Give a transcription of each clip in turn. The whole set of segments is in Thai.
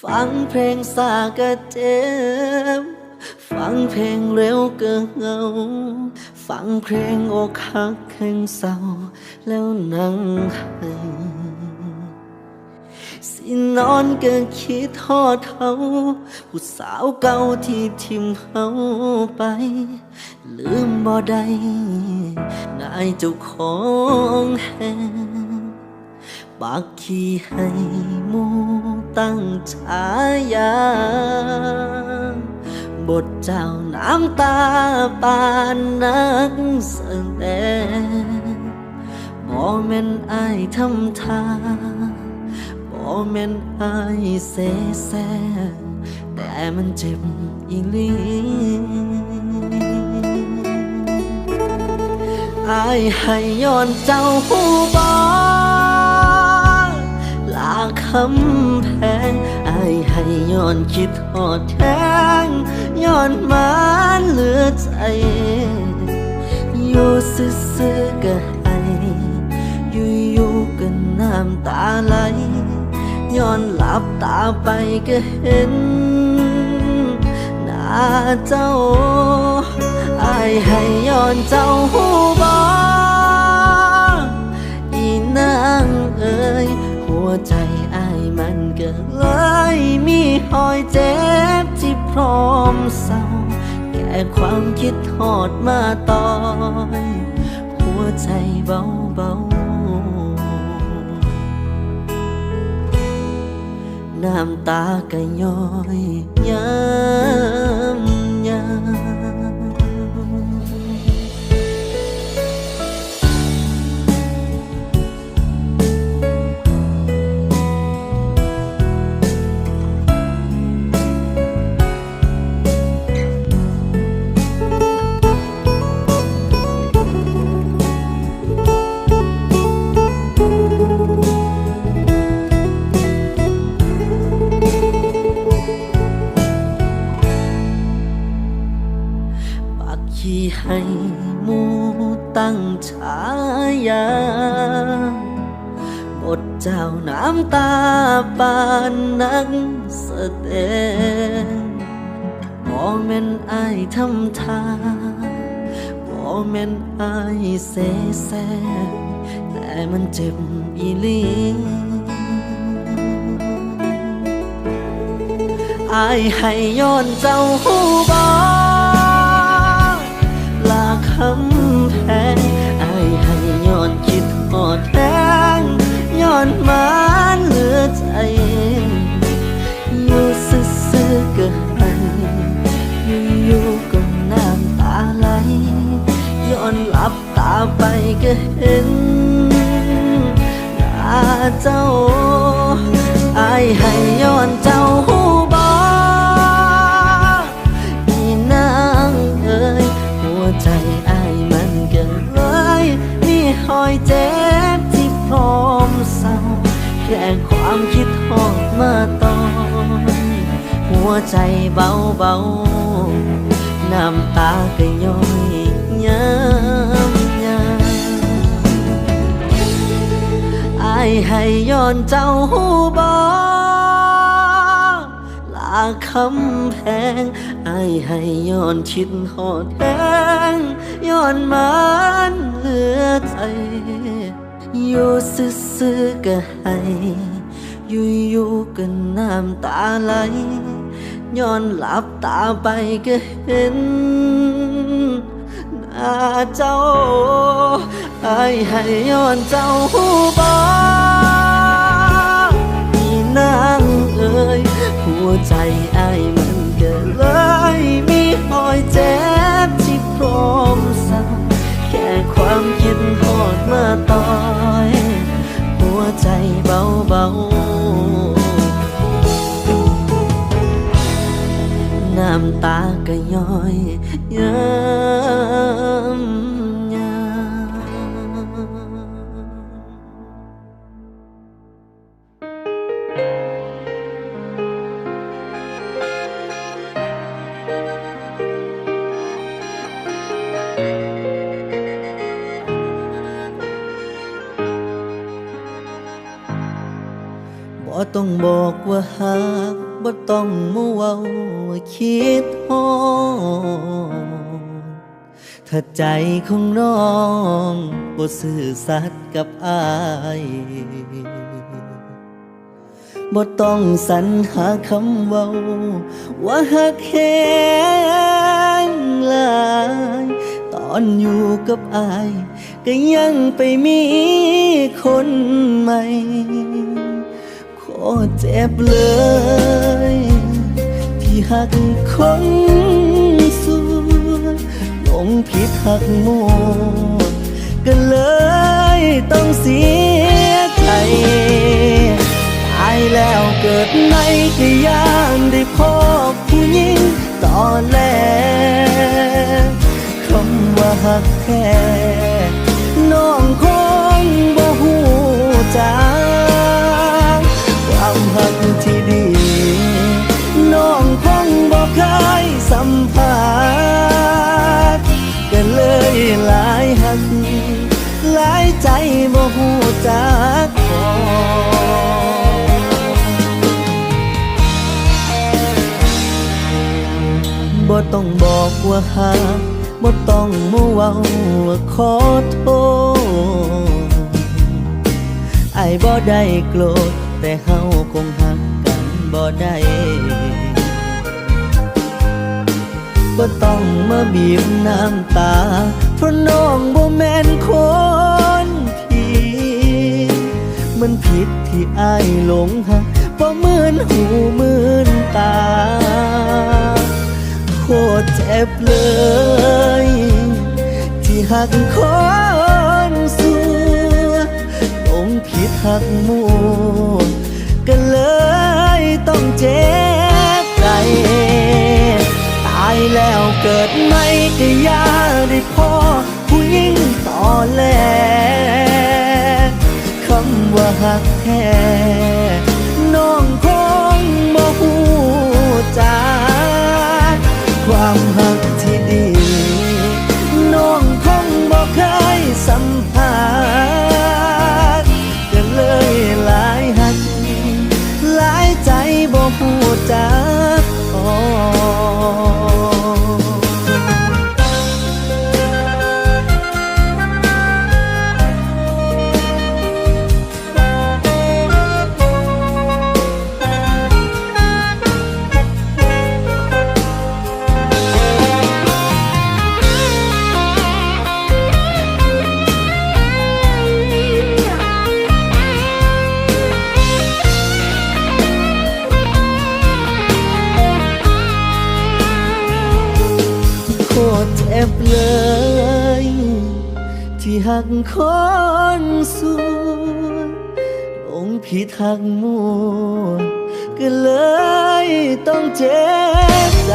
ฟังเพลงสากะเจ็บ ฟังเพลงเร็วกินเงา ฟังเพลงอกหักแห่งเศร้า แล้วนั่งให้สินอนก็คิดทอดเขาผู้สาวเก่าที่ทิมเขาไป ลืมบ่ได้นายเจ้าของแหง ปากขี้ให้มูตั้งฉายา บทเจ้าน้ำตาปานนักแสดงบ่แม่นอายทำทาบ่แม่นอายเสแสร้งแต่มันเจ็บอีหลีอายให้ย้อนเจ้าผู้บอลาคำแพงอายให้ย้อนคิดทอดแทงย้อนมันเหลือใจ อยู่ซื่อๆก็ให้อยู่ๆก็น้ำตาไหลย้อนหลับตาไปก็เห็นหน้าเจ้าอายให้ย้อนเจ้าหูบออีนางเอ่ยหัวใจ ก็เลยมีหอยเจ็บที่พร้อมเศร้า แก่ความคิดทอดมาต่อย หัวใจเบาเบาน้ำตาก็ย้อยย้ำ ให้มูตั้งฉายาบทเจ้าน้ำตาปานนักแสดงบ่แม่นอายทำทาบ่แม่นอายเสแสร้งแต่มันเจ็บอีหลีอายให้ย้อนเจ้าหูบอ ลาคำแพงอายให้ย้อนคิดหอดแทงย้อนมันเหลือใจ อยู่ซื่อๆก็ให้อยู่ๆก็น้ำตาไหลย้อนหลับตาไปก็เห็นหน้าเจ้าไอายให้ย้อนเจ้า ใจเบาเบาน้ำตาก็ย้อยย้ำย้ำอายให้ย้อนเจ้าหูบอลาคำแพงอายให้ย้อนชิดหอดแหงย้อนมันเหลือใจอยู่ซื่อๆก็ให้อยู่ๆก็น้ำตาไหล ย้อนหลับตาไปก็เห็นหน้าเจ้าไอายให้ย้อนเจ้าหูบออีนางเอ่ยหัวใจไอายมันเกิดเลยมีหอยเจ็บที่พร้อมสั่งแค่ความคิดหอดมาต่อย หัวใจเบาเบาๆ น้ำตาก็ย้อยย้ำย้ำบบ่ต้องบอกว่าหักบ่ต้อง ใจของน้องบ่ซื่อสัตย์กับอายบ่ต้องสรรหาคำเว้า ว่าหักแหงหลาย ตอนอยู่กับอาย ก็ยังไปมีคนใหม่โคตรเจ็บเลย ที่หักคน งผิดหักมัวก็เลยต้องเสียใจตายแล้วเกิดในก็ยางได้พบผู้หญิงตอนแรกคำว่าหักแท้น้องคงบ่หูจั เลยหลายหักหลายใจบ่หูจักพอบ่ต้องบอกว่าหักบ่ต้องมาเว้าว่าขอโทษไอ้บ่ได้โกรธแต่เฮาคงหักกันบ่ได้ บ่ต้องมาบีบน้ำตา เพราะน้องบ่แม่นคนผิดมันผิดที่อายหลงหักบ่เหมือนหูเหมือนตา โคตรเจ็บเลย ที่หักคนสัวหลงผิดหักมั หักแท้น้องคงบ่ฮู้จัก คนสวหลงผิทักมัวก็เลยต้องเจ็บใจ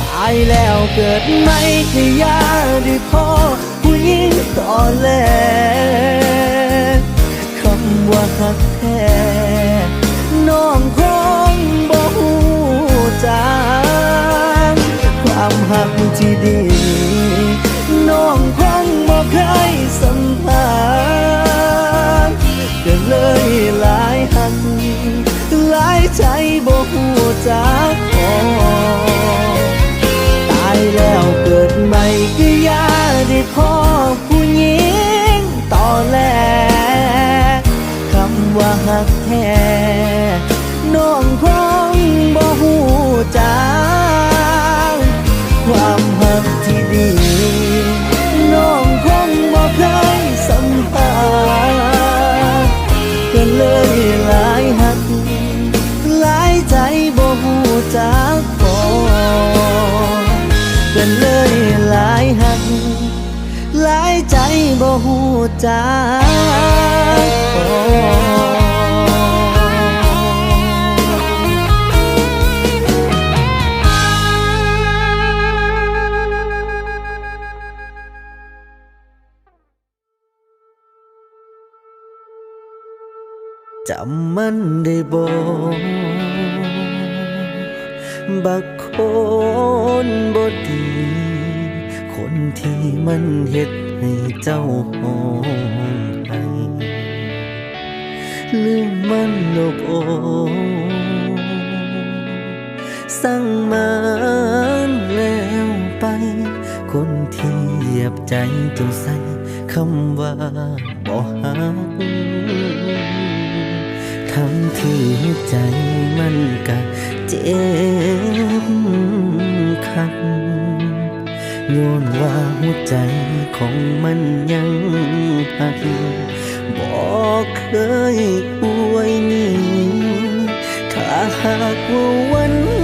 ตายแล้วเกิดไม่ก็ยาด้ บ่หูจักจำมันได้บอกบักคนบ่ดี คนที่มันเฮ็ด ให้เจ้าห้องไห้ลืมมันลบโอสั่งมันแล้วไป คนที่เหยียบใจจงใส่คำว่าบ่ฮักทั้งที่หัวใจมันกะเจ็บ ย้อนว่าหัวใจของมันยังพักบอกเคยอวยนี่ถ้าหากว่าวันน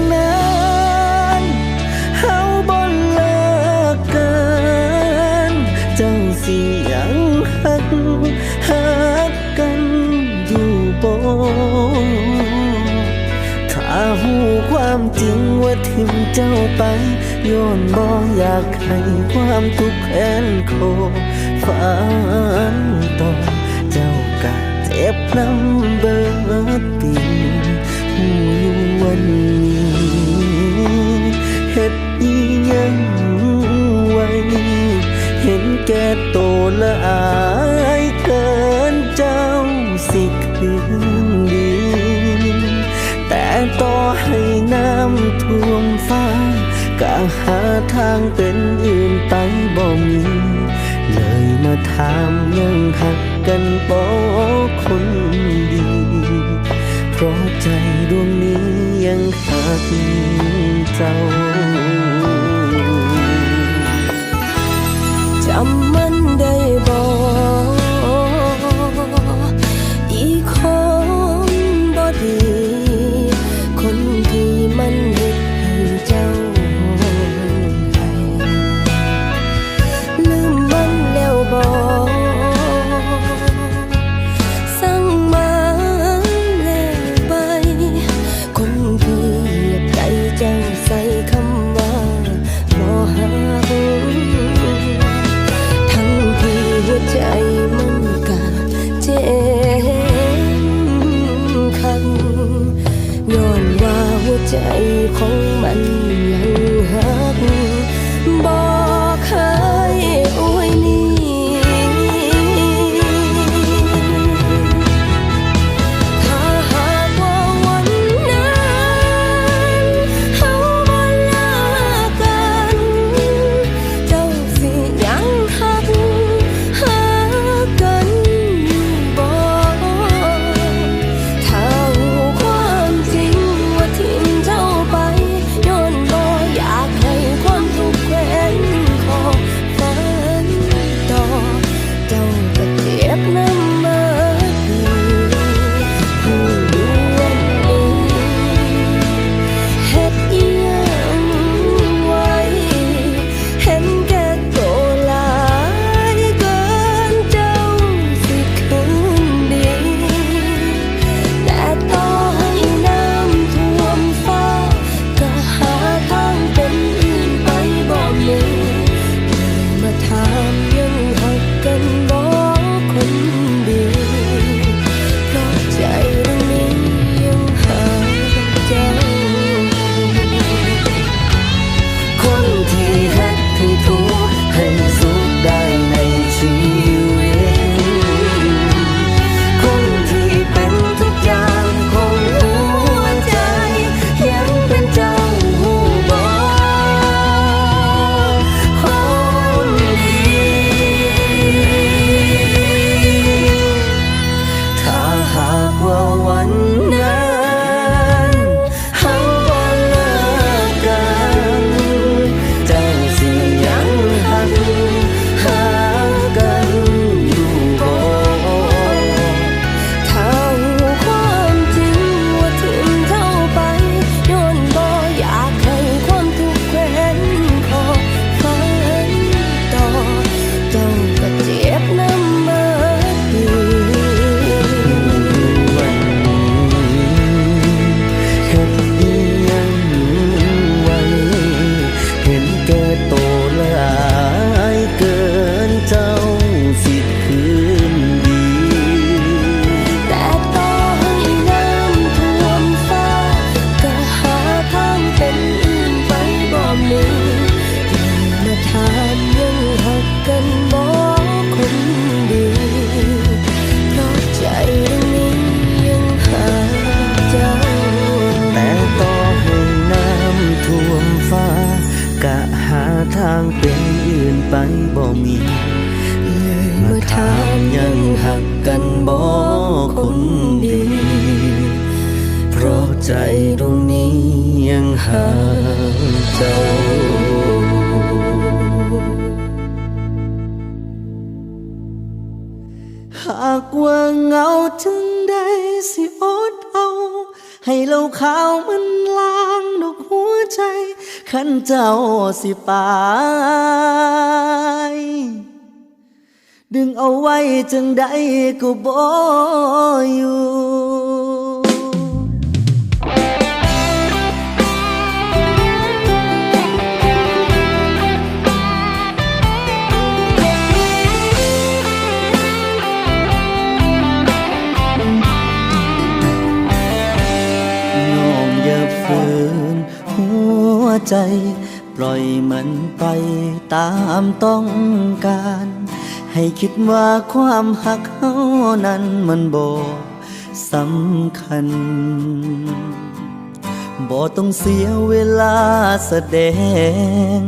ถ้าหูความจริงว่าทิมเจ้าไปย้อนบ่อยากให้ความทุกข์แค้นโคฝันต่อเจ้ากะเจ็บน้ำเบิดปีหูอยู่วันนี้เฮ็ดอีหยังไว้เห็นแก่โตละอายเกินเจ้าสิ ต่อให้น้ำท่วมฟ้าก็หาทางเป็นอื่นไปบ่มีเลยมาถามยังหักกันบ่คนดี เพราะใจดวงนี้ยังหักเจ้าจำ ใจ หากว่าเหงาถึงได้สิอดเอา ให้เหล่าขาวมันล้างดอกหัวใจ ขันเจ้าสิไปดึงเอาไว้จังได้ก็บ่อยู่ ใจ ปล่อยมันไปตามต้องการ ให้คิดว่าความหักเฮานั้นมันบ่สำคัญบ่ต้องเสียเวลาแสดง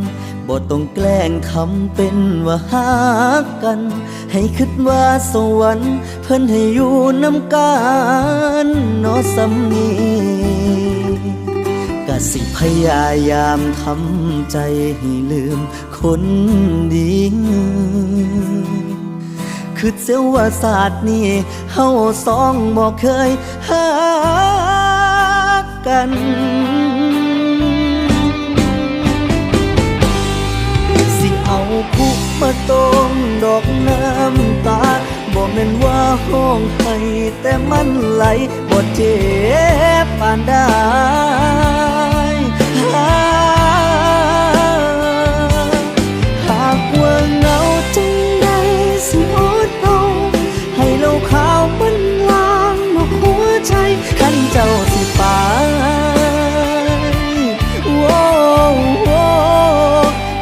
บ่ต้องแกล้งทำเป็นว่าหักกัน ให้คิดว่าสวรรค์เพิ่นให้อยู่น้ำกันเนาะสำนี สิพยายามทำใจให้ลืมคนดีคือเสียว่าศาสตร์นี้เฮาสองบ่เคยหักกันสิเอาคุกมาต้มดอกน้ำตาบ่แม่นว่าห้องให้แต่มันไหลบ่เจ็บปานได้ เจ้าสิไปโว้โว้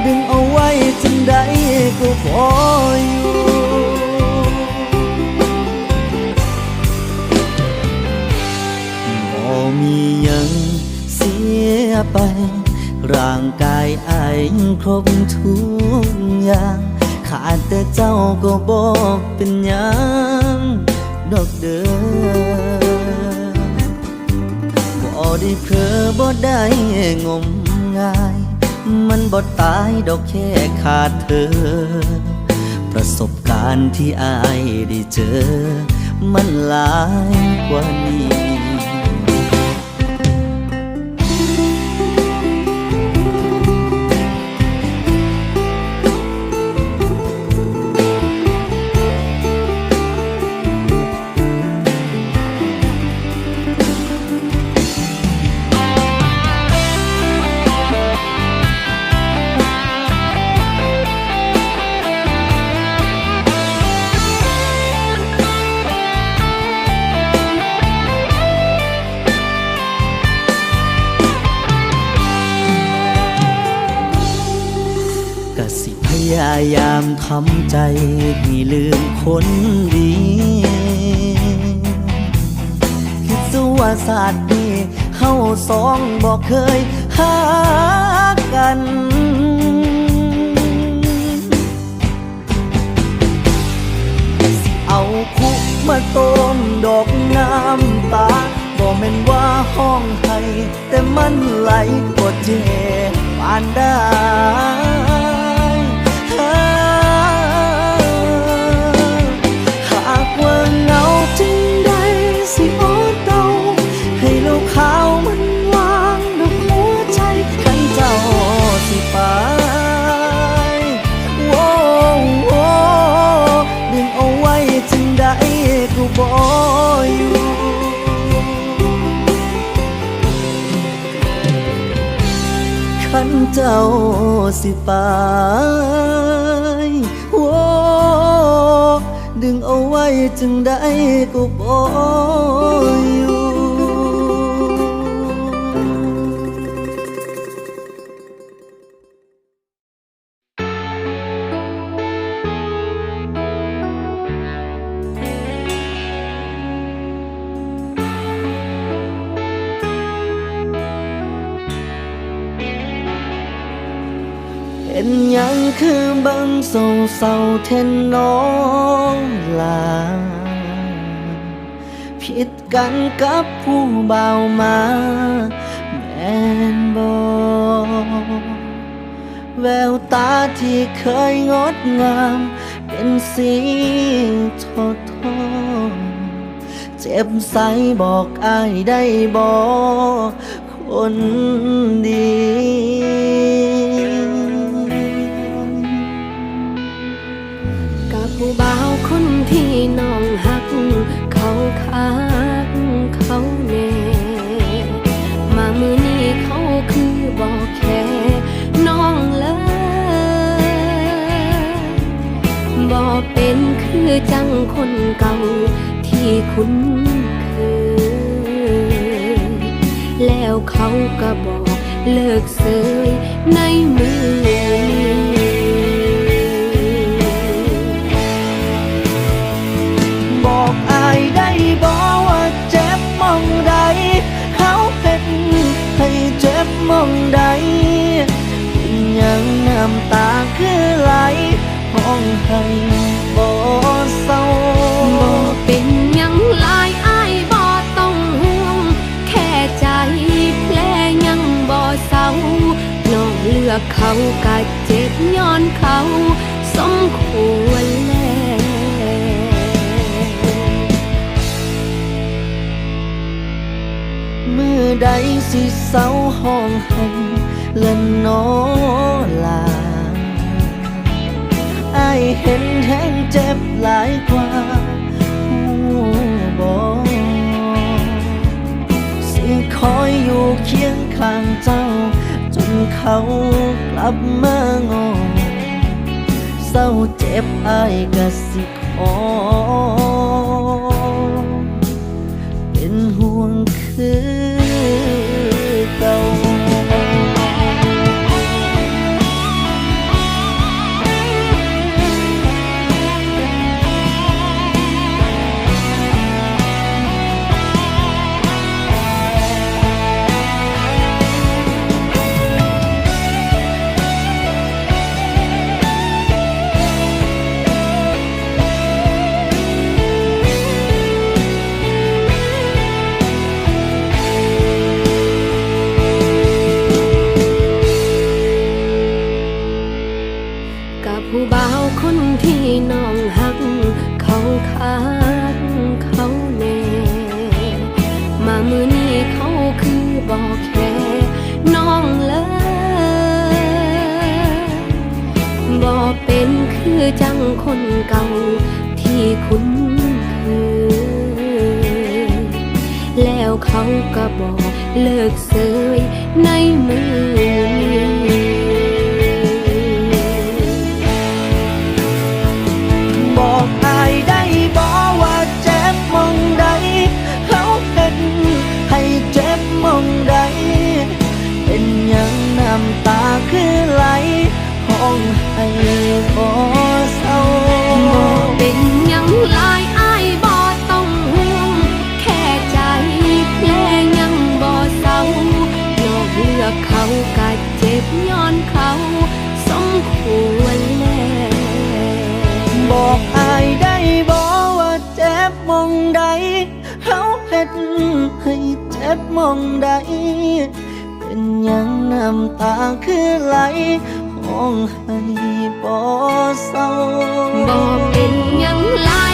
ดึงเอาไว้จังได้ก็พออยู่บ่มียังเสียไป ร่างกายอายครบทุกอย่างขาดแต่เจ้าก็บอกเป็นยังดอกเด้อ ได้เพอบ่ได้งมงาย มันบ่ตายดอกแค่ขาดเธอ ประสบการณ์ที่อายได้เจอ มันหลายกว่านี้ายามทำใจให้ลืมคนดี คิดสว่าศาสตร์นี้เฮาสองบอกเคยหากันเอาคุกมาต้มดอกน้ำตาบ่แม่นว่าห้องให้แต่มันไหลบ่เจ็บปานได้ จ้าสิไปโอ้ดึงเอาไว้จึงได้กูบอก เป็นยังคือบังเศร้าเศร้าเทนน้องลา ผิดกันกับผู้เบามาแม่นบอแววตาที่เคยงดงาม เป็นสีทอทอเจ็บใสบอกอายได้บอกคนดี น้องหัก เขาคักเขาแน่มามือนี้เขาคือบอกแค่น้องเลยบอกเป็นคือจังคนเก่าที่คุ้นเคยแล้วเขาก็บอกเลิกเสยในมือำตาคือไหลห้องให้บ่เศร้าบ่เป็นยังหลายอายบ่ต้องห่วง แค่ใจแผลยังบ่เศร้าน้องเลือกเขาก็เจ็บย้อนเขา สมควรแล้วมือใดสิเศร้าห้องให้และนอลา เห็นแห้งเจ็บหลายกว่าหูบอกสิคอยอยู่เคียงข้างเจ้า จนเขากลับมางอเศร้าเจ็บอายก็สิขอเป็นห่วงคือ เป็นคือจังคนเก่าที่คุ้นเคยแล้วเขาก็บอกเลิกเสยในมือบอกอายได้บอกว่าเจ็บมองใดเขาเป็นให้เจ็บมองใดเป็นหยังน้ำตาคือไหลห้อง ให้บ่เศร้าบ่เป็นยังหลายอายบ่ต้องห่วงแค่ใจแผลยังบ่เศร้าน้องเลือกเขาก็เจ็บย้อนเขาสมควรแล้วบอกอายได้บอกว่าเจ็บมองใดเขาเฮ็ดให้เจ็บมองใดเป็นยังน้ำตาคือไหล องให้บ่เศร้าบ่เป็นยังหลาย